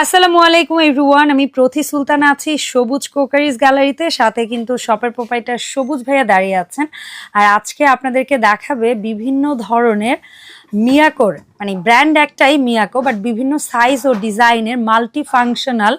আসসালামু আলাইকুম এভরিওয়ান আমি প্রতি সুলতানা আছি সবুজ কোকারিজ গ্যালারিতে। সাথে কিন্তু শপের প্রোপাইটার সবুজ ভাইয়া দাঁড়িয়ে আছেন। আর আজকে আপনাদেরকে দেখাবে বিভিন্ন ধরনের মিয়াকোর মানে ব্র্যান্ড একটাই মিয়াকো বাট বিভিন্ন সাইজ ও ডিজাইনের মাল্টি ফাংশনাল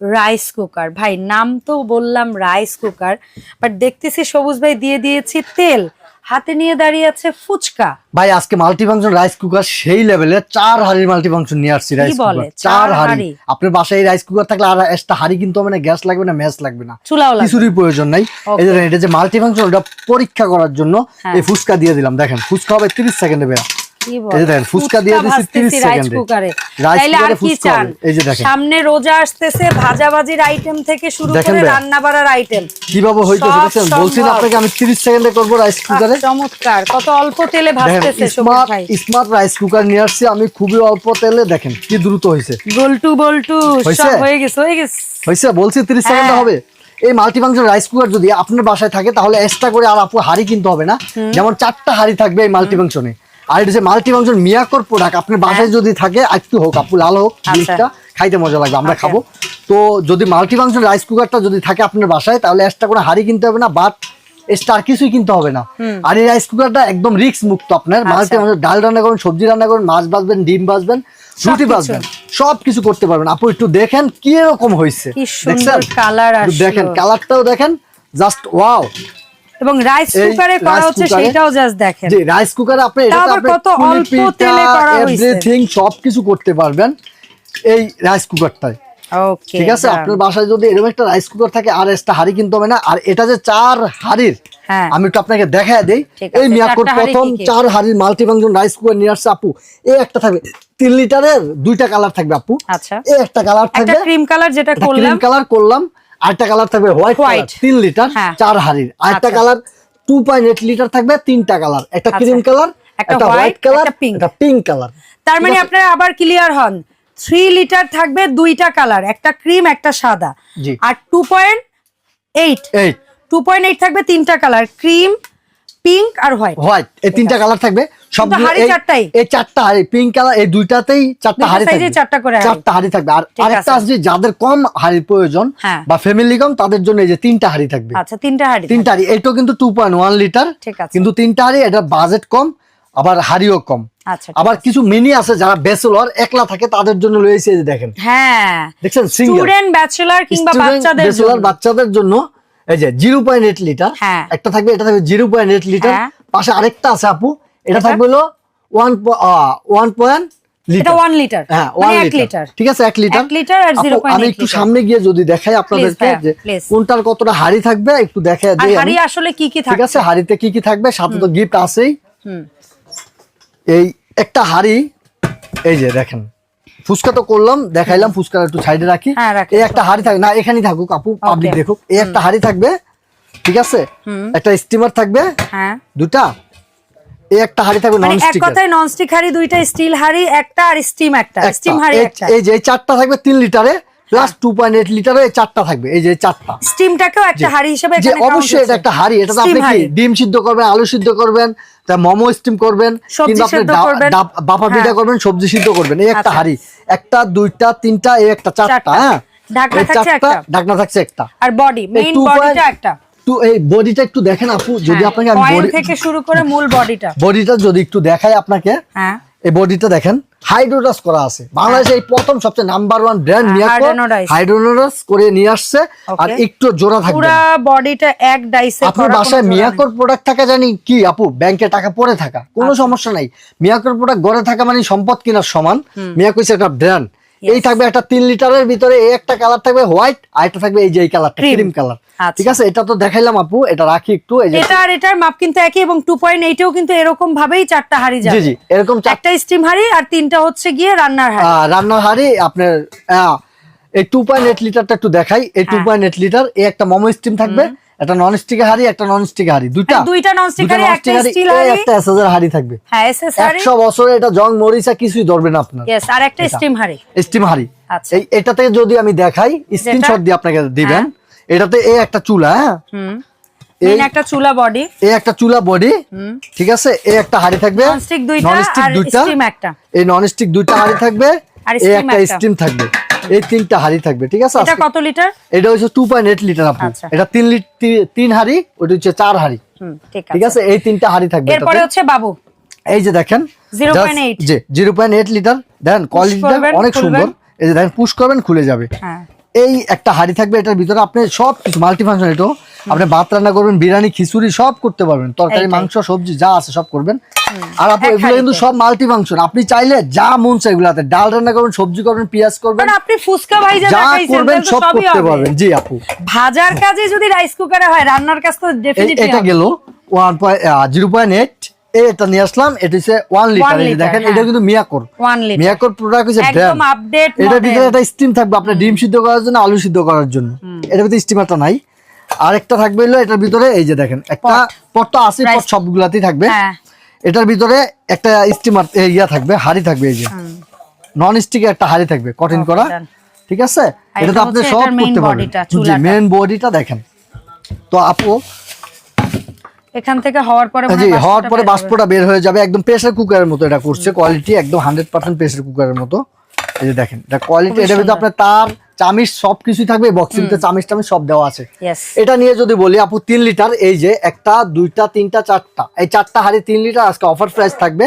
রাইস কুকার ভাই, নাম তো বললাম রাইস কুকার বাট দেখতেছি সবুজ ভাই দিয়ে দিয়েছি তেল। হাতে নিয়ে দাঁড়িয়ে আছে ফুচকা ভাই আজকে মাল্টিফাংশন রাইস কুকার সেই লেভেলে চার হাড়ির মাল্টিফাংশন নিয়ে আসছি রাইস? কুকার চার হাড়ি? আপনার বাসায় রাইস কুকার থাকলে আর একটা হাড়ি কিন্তু হবে না গ্যাস লাগবে না ম্যাচ লাগবে না চুলাও লাগবে কিছুরই প্রয়োজন নাই. এই যে এটা যে মাল্টিফাংশন ওটা পরীক্ষা করার জন্য হ্যাঁ। এই ফুচকা দিয়ে দিলাম দেখেন ফুচকা হবে তিরিশ সেকেন্ডে কি এই দেখেন, ফুচকা দিয়ে দিছি 30 সেকেন্ডে। কুকারে তাইলে আর কি চান? এই যে দেখেন। সামনে রোজা আসতেছে ভাজাভাজির আইটেম থেকে শুরু করে। রান্না বাড়ার আইটেম কীভাবে বলছি না আপনাকে আমি তিরিশ সেকেন্ডে করব রাইস কুকারে চমৎকার। কত অল্প তেলে ভাজতেছে স্মার্ট ভাই। স্মার্ট রাইস কুকার নিয়ে আসছি আমি খুবই অল্প তেলে। দেখেন কি দ্রুত হয়েছে বল্টু বল্টু? সব হয়ে গেছে হয়ে গেছে। বলছি তিরিশ সেকেন্ডে হ্যাঁ। হবে। এই মাল্টিফাংশন রাইস কুকার যদি আপনার বাসায় থাকে তাহলে এক্সট্রা করে আর আপু হাড়ি কিনতে হবে না? যেমন চারটা হাড়ি থাকবে এই মাল্টিফাংশনে আর এটা যে মাল্টিফাংশন মিয়াকর প্রোডাক্ট আপনার বাসায় যদি থাকে একটু হোক আপু লাল হোক হ্যাঁ। আচ্ছা। জিনিসটা খাইতে মজা লাগবে আমরা খাব। তো যদি মাল্টিফাংশন রাইস কুকারটা যদি থাকে আপনার বাসায় তাহলে এক্সট্রা করে হাড়ি কিনতে হবে না বাট স্টার কিছুই কিনতে হবে না। আর এই রাইস কুকারটা একদম রিস্ক মুক্ত আপনার। আচ্ছা। মাল্টি ডাল রান্না করবেন সবজি রান্না করবেন মাছ বাজবেন ডিম বাজবেন রুটি সবকিছু। বাজবেন সব কিছু করতে পারবেন। আপু একটু দেখেন কি রকম হয়েছে দেখেন কালারটাও দেখেন জাস্ট ওয়াও এবং রাইস কুকারে করা হচ্ছে সেটাও জাস্ট দেখেন। যে রাইস কুকারে আপনি আবার আপনি কত অল্প তেলে করা হইছে। সবকিছু করতে পারবেন এই রাইস কুকারটায় ওকে ঠিক আছে? আপনার বাসায় যদি এরকম একটা রাইস কুকার থাকে আর একটা হাড়ি কিনতে হবে না আর এটা যে চার হাড়ির হ্যাঁ। আমি একটু আপনাকে দেখায় দেই। এই মিয়াকোর প্রথম? চার হাড়ির মাল্টিফাংশন রাইস কুকার নিয়ে আসছে আপু। এই একটা থাকবে তিন লিটারের দুইটা কালার থাকবে আপু। আচ্ছা। এই একটা কালার থাকবে। ক্রিম কালার যেটা ক্রিম কালার করলাম। আরেকটা কালার থাকবে হোয়াইট হোয়াইট তিন লিটার হ্যাঁ। চার হাড়ির। আরেকটা আচ্ছা। Colour two point eight litre থাকবে তিনটা কালার একটা আচ্ছা। ক্রিম কালার একটা হোয়াইট কালার একটা পিঙ্ক কালার তার মানে আপনারা আবার ক্লিয়ার হন। থ্রি লিটার থাকবে দুইটা কালার একটা ক্রিম একটা সাদা। আর two point eight eight two point eight থাকবে তিনটা কালার ক্রিম আর হোয়াইট। হোয়াইট। এই তিনটা কালার থাকবে। সব হাঁড়ি চারটাই? এই চারটা হাড়ি পিঙ্ক কালার এই দুইটাতেই চারটা হাড়ি থাকবে। চারটা করে চারটা হাড়ি থাকবে। আর আরেকটা যাদের কম হাড়ির প্রয়োজন হ্যাঁ। বা ফ্যামিলি কম তাদের জন্য এই যে তিনটা হাড়ি থাকবে। আচ্ছা তিনটা হাড়ি তিনটা হাড়ি। এইটাও কিন্তু টু পয়েন্ট ওয়ান লিটার ঠিক আছে। কিন্তু তিনটা হাড়ি এটা বাজেট কম আবার হাড়িও কম। আচ্ছা আবার কিছু মিনি আছে যারা ব্যাচেলর একলা থাকে তাদের জন্য রয়েছে দেখেন। হ্যাঁ। দেখছেন সিঙ্গেল স্টুডেন্ট ব্যাচেলর কিংবা বাচ্চাদের বাচ্চাদের জন্য এই যে জিরো পয়েন্ট এইট লিটার হ্যাঁ। একটা থাকবে এটা থাকবে জিরো পয়েন্ট এইট লিটার। হ্যাঁ। পাশে আরেকটা আছে আপু এটা এটা? থাকবে হলো one one point litre one litre হ্যাঁ ওয়ান লিটার ঠিক আছে এক লিটার লিটার আর আপু, 0.8 আমি একটু সামনে গিয়ে যদি দেখাই আপনাদেরকে যে কোনটার কতটা হাড়ি থাকবে একটু দিই হাড়ি আসলে কি কি ঠিক আছে হাড়িতে কি কি থাকবে সাথে তো গিফট আছেই। এই একটা হাড়ি এই যে দেখেন। ফুচকা তো করলাম দেখাইলাম ফুচকা একটু সাইডে রাখি। হ্যাঁ, এই একটা হাড়ি থাকবে না এখানেই থাকুক আপু পাবলিক দেখুক। এই একটা হাড়ি থাকবে ঠিক আছে? একটা স্টিমার থাকবে হ্যাঁ। দুটা। এই একটা হাড়ি থাকবে মানে এক কথায় নন স্টিক হাড়ি দুইটা স্টিল হাড়ি একটা আর স্টিম একটা। স্টিম হাড়ি একটা। এই যে চারটা থাকবে তিন লিটারে প্লাস টু পয়েন্ট এইট লিটারে চারটা থাকবে এই যে চারটা স্টিমটাকেও একটা হাড়ি হিসেবে যে অবশ্যই এটা একটা হাড়ি এটা তো আপনি কি ডিম সিদ্ধ করবেন আলু সিদ্ধ করবেন তা মোমো স্টিম করবেন কিংবা আপনি। বাপা পিঠা হ্যাঁ। করবেন সবজি সিদ্ধ করবেন এই একটা আচ্ছা। হাড়ি একটা দুইটা তিনটা এই একটা চারটা। হ্যাঁ ঢাকনা থাকছে একটা। ঢাকনা থাকছে একটা আর বডি মেইন বডিটা একটা তো এই বডিটা একটু দেখেন আপু যদি হ্যাঁ, আপনাকে আমি coil থেকে শুরু করে মূল বডিটা বডিটা যদি একটু দেখাই আপনাকে হ্যাঁ এই বডিটা দেখেন হাইড্রোডাস করা আছে। বাংলাদেশে এই প্রথম সবচেয়ে নাম্বার ওয়ান ব্র্যান্ড হাইড্রোডাস। করে নিয়ে আসছে আর একটু জোড়া থাকবে। পুরো বডিটা এক ডাইসে আপনার বাসায় মিয়াকর প্রোডাক্ট থাকা জানি কি আপু? ব্যাংকে টাকা পড়ে থাকা কোনো আচ্ছা। সমস্যা নাই। মিয়াকর প্রোডাক্ট গড়ে থাকা মানে সম্পদ কেনার সমান। মিয়াকর একটা ব্র্যান্ড এই থাকবে একটা তিন লিটারের ভিতরে এই একটা কালার থাকবে হোয়াইট আর একটা থাকবে এই যে এই কালারটা ক্রিম কালার। ঠিক আছে? এটা তো দেখাইলাম আপু এটা রাখি একটু এটা আর এটার মাপ কিন্তু একই এবং টু পয়েন্ট এইটেও কিন্তু এরকম ভাবেই চারটা হাড়ি জি যাবে। জি এরকম চারটা স্টিম হাড়ি আর তিনটা হচ্ছে গিয়ে রান্নার হাড়ি। রান্নার হাড়ি আপনার এই টু পয়েন্ট এইট লিটারটা একটু দেখাই। এই টু হ্যাঁ। পয়েন্ট এইট লিটার এই একটা মোমো স্টিম থাকবে। একটা নন স্টিক হাড়ি একটা নন স্টিক হাড়ি দুইটা। দুইটা দুইটা একটা হাঁড়ি, steel এই একটা এসএসের হাড়ি থাকবে। হ্যাঁ এসএস হাড়ি। একশো বছরে এটা জং মরিচা কিছুই ধরবে না আপনার। ইয়েস আর একটা স্টিম হাড়ি। স্টিম হাড়ি। আচ্ছা। এই এটাতে যদি আমি দেখাই স্ক্রিনশট দিয়ে আপনাকে দিবেন। এটাতে এই একটা চুলা হ্যাঁ? হুম। এই একটা চুলা বডি এই একটা চুলা বডি ঠিক আছে? এই একটা হাড়ি থাকবে। Non-stick আর দুইটা। স্টিম একটা। এই নন স্টিক দুইটা হাড়ি থাকবে। আর এই একটা একটা। স্টিম থাকবে। এই তিনটা হাড়ি থাকবে ঠিক আছে? এটা কত লিটার? এটা হচ্ছে টু পয়েন্ট এইট লিটার আপু আচ্ছা। এটা তিন লিটার তিন হাড়ি ওটা হচ্ছে চার হাড়ি। ঠিক আছে। এই তিনটা হাড়ি থাকবে এরপরে হচ্ছে বাবু। এই যে দেখেন 0.8 জি জিরো পয়েন্ট এইট লিটার দেখেন কোয়ালিটিটা অনেক সুন্দর। এই যে দেখেন পুশ করবেন খুলে যাবে। হ্যাঁ। এই একটা হাড়ি থাকবে এটার ভিতরে আপনি সব কিছু মাল্টি ফাংশন এটাও আপনি ভাত রান্না করবেন বিরিয়ানি খিচুড়ি সব করতে পারবেন। তরকারি মাংস সবজি যা আছে সব করবেন। আর আপনি এগুলো কিন্তু সব মাল্টি ফাংশন আপনি চাইলে যা মন চাই এগুলাতে ডাল রান্না করবেন সবজি করবেন পেঁয়াজ করবেন। আপনি ফুচকা ভাইজা যা করবেন সব করতে পারবেন। জি আপু। ভাজার কাজে যদি রাইস কুকারে হয় রান্নার কাজ তো ডেফিনেটলি এটা গেল one point zero point eight এটা নিয়ে আসলাম এটা হচ্ছে ওয়ান লিটার দেখেন হ্যাঁ। এটা কিন্তু মিয়াকোর। মিয়াকোর প্রোডাক্ট হচ্ছে এটার ভিতরে একটা স্টিম থাকবে আপনার ডিম সিদ্ধ করার জন্য আলু সিদ্ধ করার জন্য। এটার ভিতরে স্টিমারটা নাই। আরেকটা থাকবে হলো এটার ভিতরে এই যে দেখেন একটা পট। তো আছে পট সবগুলাতেই থাকবে। হ্যাঁ। এটার ভিতরে একটা স্টিমার ইয়া থাকবে হাড়ি থাকবে এই যে। নন স্টিকে একটা হাড়ি থাকবে কঠিন করা ঠিক আছে? এটা এটা তো আপনি সব করতে পারবেন। জি মেন বডিটা দেখেন। তো আপু? এখান থেকে হওয়ার পরে মনে জি হওয়ার পরে বাষ্পটা বের হয়ে যাবে একদম প্রেসার কুকারের মতো এটা করছে কোয়ালিটি একদম হান্ড্রেড পার্সেন্ট প্রেসার কুকারের মতো। এই যে দেখেন এটা কোয়ালিটি এটার ভিতরে আপনার তার চামিচ সবকিছুই থাকবে বক্সিং চামিচ টামিচ সব দেওয়া আছে। এটা নিয়ে যদি বলি আপু তিন লিটার এই যে একটা দুইটা তিনটা চারটা এই চারটা হাড়ি তিন লিটার আজকে অফার প্রাইস থাকবে।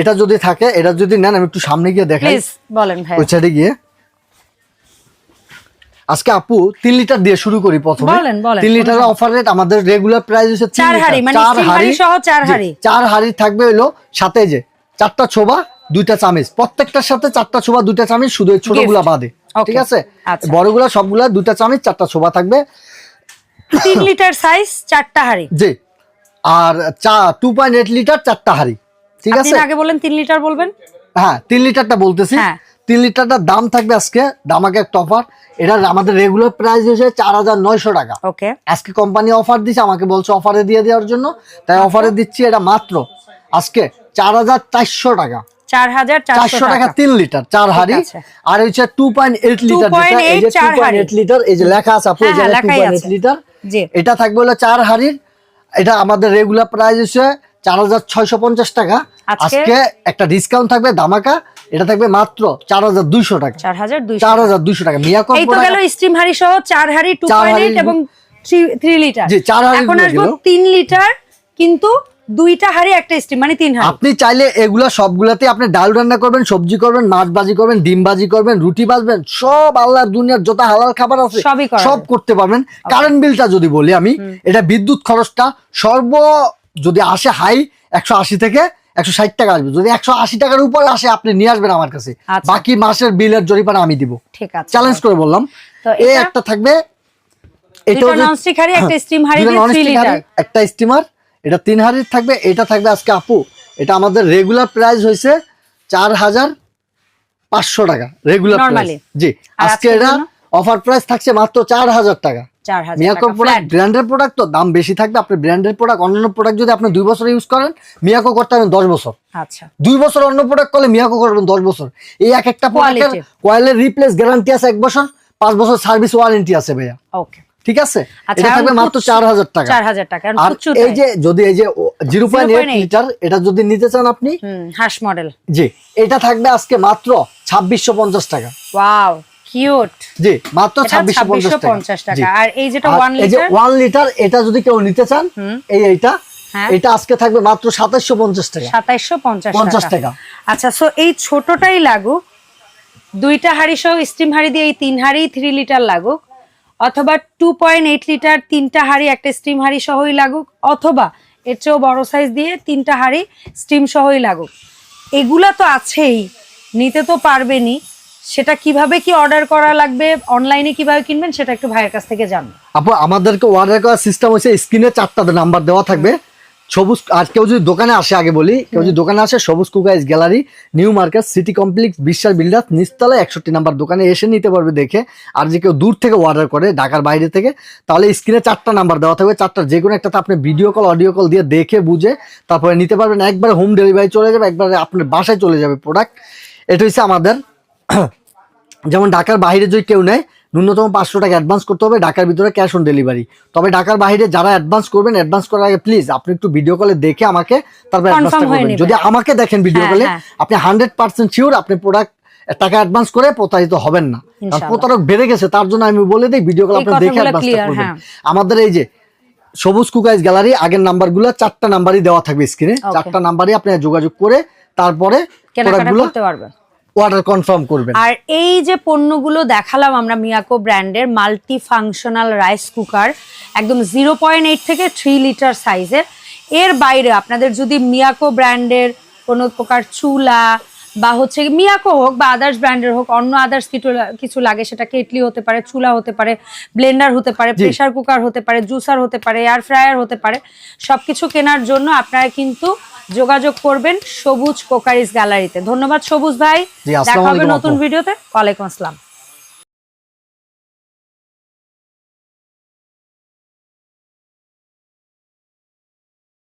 এটা যদি থাকে এটা যদি নেন আমি একটু সামনে গিয়ে দেখাই। প্লিজ বলেন ভাই। গিয়ে। আজকে আপু তিন লিটার দিয়ে শুরু করি প্রথমে। তিন লিটারের অফার রেট আমাদের রেগুলার প্রাইস হচ্ছে চার লিটার। হাঁড়ি, মানে চার হাঁড়ি সহ চার জি, হাঁড়ি। চার হাড়ি থাকবে হলো সাথে যে চারটা ছোবা দুইটা চামিচ। প্রত্যেকটার সাথে চারটা ছোবা দুইটা চামিচ শুধু ছোটগুলা বাদে. ঠিক আছে? আচ্ছা। বড়গুলা সবগুলা দুটা চামিচ চারটা ছোবা থাকবে। তিন লিটার সাইজ চারটা হাড়ি। জি। আর চা টু পয়েন্ট এইট লিটার চারটা হাড়ি। ঠিক আছে? আগে বলেন তিন লিটার বলবেন? হ্যাঁ তিন লিটারটা বলতেছি। হ্যাঁ। তিন লিটারটার দাম থাকবে আজকে দামাকে একটা অফার এটা আমাদের রেগুলার প্রাইস হচ্ছে চার হাজার নয়শো টাকা। ওকে আজকে কোম্পানি অফার দিচ্ছে আমাকে বলছে অফারে দিয়ে দেওয়ার জন্য। তাই আচ্ছা। অফারে দিচ্ছি এটা মাত্র। আজকে চার হাজার চারশো টাকা। চারশো চারশো টাকা। তিন লিটার চার হাড়ি। আর হচ্ছে টু পয়েন্ট এইট লিটার এই যে টু পয়েন্ট এইট লিটার এই যে লেখা আছে আপু হ্যাঁ, হ্যাঁ, টু লেখাই পয়েন্ট এইট আছে। লিটার। এটা থাকবে হলো চার হাড়ির। এটা আমাদের রেগুলার প্রাইস হচ্ছে চার হাজার ছয়শো পঞ্চাশ টাকা। আজকে? আজকে একটা ডিসকাউন্ট থাকবে ধামাকা এটা থাকবে মাত্র চার হাজার দুইশো টাকা। চার হাজার দুইশো টাকা। গেল স্টিম হাড়ি সহ চার হাড়ি টু চার পয়েন্ট এবং থ্রি লিটার জি, চার হাঁড়ি এখন আসব তিন লিটার কিন্তু দুইটা হাড়ি একটা স্টিম মানে তিন হাড়ি। আপনি চাইলে এগুলা সবগুলাতে আপনি ডাল রান্না করবেন সবজি করবেন মাছ ভাজি করবেন ডিম ভাজি করবেন রুটি ভাজবেন সব আল্লাহর দুনিয়ার যত হালাল খাবার আছে সব করতে পারবেন। কারেন্ট বিলটা যদি বলি আমি এটা বিদ্যুৎ খরচটা সর্ব যদি আসে হাই একশো আশি থেকে একশো ষাট টাকা আসবে। যদি একশো আশি টাকার উপরে আসে আপনি নিয়ে আসবেন আমার কাছে। আচ্ছা। বাকি মাসের বিলের জরিপানা আমি দিব। ঠিক আছে। চ্যালেঞ্জ করে বললাম। এ এটা- একটা থাকবে হচ্ছে- ননস্টিক হাড়ি একটা স্টিম হাড়ি দিয়ে লিটার একটা স্টিমার এটা তিন হাড়ির থাকবে এটা থাকবে আজকে আপু। এটা আমাদের রেগুলার প্রাইস হয়েছে চার হাজার পাঁচশো টাকা রেগুলার। জি আজকে এটা অফার প্রাইস থাকছে মাত্র চার হাজার টাকা। মিয়াকো প্রোডাক্ট ব্র্যান্ডের প্রোডাক্ট তো দাম বেশি থাকবে আপনি ব্র্যান্ডের প্রোডাক্ট অন্যান্য প্রোডাক্ট যদি আপনি দুই বছর ইউজ করেন মিয়াকো করতে পারেন দশ বছর। আচ্ছা। দুই বছর অন্য প্রোডাক্ট করলে মিয়াকো করবেন দশ বছর। এই এক একটা প্রোডাক্টের Quality। কয়েলের রিপ্লেস গ্যারান্টি আছে এক বছর পাঁচ বছর সার্ভিস ওয়ারেন্টি আছে ভাইয়া। ওকে ঠিক আছে? আচ্ছা, এটা থাকবে মাত্র পুচ্ছ- চার হাজার টাকা। চার হাজার টাকা আর এই যে যদি এই যে জিরো পয়েন্ট 0.8 লিটার এটা যদি নিতে চান আপনি হাঁস মডেল। জি এটা থাকবে আজকে মাত্র ছাব্বিশশো পঞ্চাশ টাকা। Wow cute. জি মাত্র এটা ছাব্বিশশো পঞ্চাশ ছাব্বিশশো টাকা। আর এই যেটা আর ওয়ান এই যে লিটার ওয়ান লিটার এটা যদি কেউ নিতে চান এই এইটা হ্যাঁ। এটা আজকে থাকবে মাত্র সাতাশশো পঞ্চাশ টাকা। সাতাইশশো পঞ্চাশ টাকা। টাকা। আচ্ছা সো এই ছোটটাই লাগুক দুইটা হাড়ি সহ স্টিম হাড়ি দিয়ে এই তিন হাড়ি থ্রি লিটার লাগুক অথবা টু পয়েন্ট এইট লিটার তিনটা হাড়ি, একটা স্টিম হাড়ি সহই লাগুক, অথবা এর চেয়েও বড়ো সাইজ দিয়ে তিনটা হাড়ি স্টিম সহই লাগুক। এগুলা তো আছেই, নিতে তো পারবেনই। সেটা কীভাবে কি অর্ডার করা লাগবে অনলাইনে কীভাবে কিনবেন, সেটা একটু ভাইয়ের কাছ থেকে জানব। আপু, আমাদেরকে অর্ডার করার সিস্টেম হচ্ছে স্ক্রিনে চারটা নাম্বার দেওয়া থাকবে। সবুজ আর কেউ যদি দোকানে আসে আগে বলি কেউ যদি দোকানে আসে সবুজ কুকাইজ gallery new market city complex Biswas builder নিচতলা একষট্টি নাম্বার দোকানে এসে নিতে পারবে দেখে। আর যে কেউ দূর থেকে অর্ডার করে ঢাকার বাইরে থেকে তাহলে স্ক্রিনে চারটা নাম্বার দেওয়া থাকবে। চারটা যে কোনো একটাতে আপনি ভিডিও কল অডিও কল দিয়ে দেখে বুঝে তারপরে নিতে পারবেন। একবারে হোম ডেলিভারি চলে যাবে একবারে আপনার বাসায় চলে যাবে প্রোডাক্ট এটা হচ্ছে আমাদের যেমন ঢাকার বাইরে যদি কেউ নেয় ন্যূনতম পাঁচশো টাকা অ্যাডভান্স করতে হবে ঢাকার ভিতরে ক্যাশ অন ডেলিভারি তবে ঢাকার বাইরে যারা অ্যাডভান্স করবেন অ্যাডভান্স করার আগে প্লিজ আপনি একটু ভিডিও কলে দেখে আমাকে তারপর অ্যাডভান্সটা করবেন। যদি আমাকে দেখেন ভিডিও হ্যাঁ, কলে হ্যাঁ। আপনি হান্ড্রেড পার্সেন্ট শিওর আপনি প্রোডাক্ট টাকা অ্যাডভান্স করে প্রতারিত হবেন না। কারণ প্রতারক বেড়ে গেছে তার জন্য আমি বলে দিই ভিডিও কল আপনি দেখে করবেন। হ্যাঁ। আমাদের এই যে সবুজ কুকাইজ গ্যালারি আগের নাম্বারগুলো চারটা নাম্বারই দেওয়া থাকবে স্ক্রিনে চারটা নাম্বারই আপনি যোগাযোগ করে তারপরে প্রোডাক্টগুলো করতে পারবে অর্ডার কনফার্ম করবেন আর এই যে পণ্যগুলো দেখালাম আমরা মিয়াকো ব্র্যান্ডের মাল্টি ফাংশনাল রাইস কুকার একদম জিরো পয়েন্ট এইট থেকে থ্রি লিটার সাইজের এর বাইরে আপনাদের যদি মিয়াকো ব্র্যান্ডের কোনো প্রকার চুলা বা হচ্ছে মিয়াকো হোক বা আদার্স ব্র্যান্ডের হোক অন্য আদার্স কিছু কিছু লাগে সেটা কেটলি হতে পারে চুলা হতে পারে ব্লেন্ডার হতে পারে জি। প্রেসার কুকার হতে পারে জুসার হতে পারে এয়ার ফ্রায়ার হতে পারে সবকিছু কেনার জন্য আপনারা কিন্তু যোগাযোগ করবেন সবুজ কোকারিস গ্যালারিতে। ধন্যবাদ সবুজ ভাই। দেখা হবে নতুন। ভিডিওতে। ওয়ালাইকুম আসসালাম।